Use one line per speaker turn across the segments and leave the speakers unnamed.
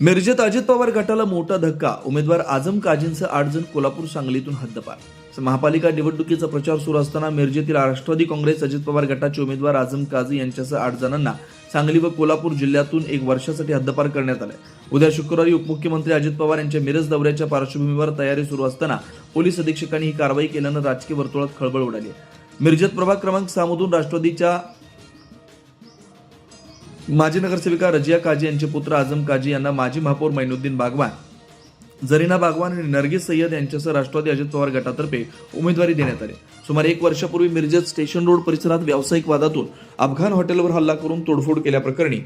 मिरजेत अजित पवार गटाला मोठा धक्का. उमेदवार आजम काजींसह आठ जण कोल्हापूर सांगलीतून हद्दपार. महापालिका निवडणुकीचा प्रचार सुरू असताना मिरजेतील राष्ट्रवादी काँग्रेस अजित पवार गटाचे उमेदवार आजम काझी यांच्यासह आठ जणांना सांगली व कोल्हापूर जिल्ह्यातून एक वर्षासाठी हद्दपार करण्यात आले. उद्या शुक्रवारी उपमुख्यमंत्री अजित पवार यांच्या मिरज दौऱ्याच्या पार्श्वभूमीवर तयारी सुरू असताना पोलीस अधीक्षकांनी ही कारवाई केल्यानं राजकीय वर्तुळात खळबळ उडाली. मिरजेत प्रभाग क्रमांक सहा मधून राष्ट्रवादीच्या माजी नगरसेविका रजिया काजी यांचे पुत्र आझम काजी यांना माजी महापौर मैनुद्दीन बागवान जरीना बागवान आणि नरगिस सय्यद यांच्यासह राष्ट्रवादी अजित पवार गटातर्फे उमेदवारी देण्यात आली. सुमारे एक वर्षापूर्वी मिरजेत स्टेशन रोड परिसरात व्यावसायिक वादातून अफगाण हॉटेलवर हल्ला करून तोडफोड केल्याप्रकरणी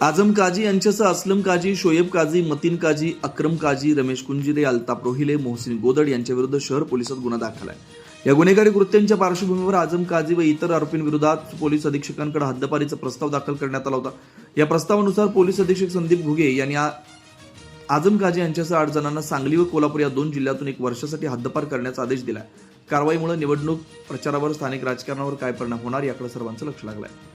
आझम काजी यांच्यासह असलम काजी शोएब काझी मतीन काजी अक्रम काजी रमेश कुंजिरे अल्ताप रोहिले मोहसिन गोदड यांच्याविरुद्ध शहर पोलिसात गुन्हा दाखल आहे. या गुन्हेगारी कृत्यांच्या पार्श्वभूमीवर आझम काझी व इतर आरोपींविरोधात पोलीस अधीक्षकांकडे हद्दपारीचा प्रस्ताव दाखल करण्यात आला होता. या प्रस्तावानुसार पोलीस अधीक्षक संदीप घुगे यांनी आझम काझी यांच्यासह आठ जणांना सांगली व कोल्हापूर या दोन जिल्ह्यातून एक वर्षासाठी हद्दपार करण्याचा आदेश दिला कारवाईमुळे निवडणूक प्रचारावर स्थानिक राजकारणावर काय परिणाम होणार याकडे सर्वांचं लक्ष लागलं आहे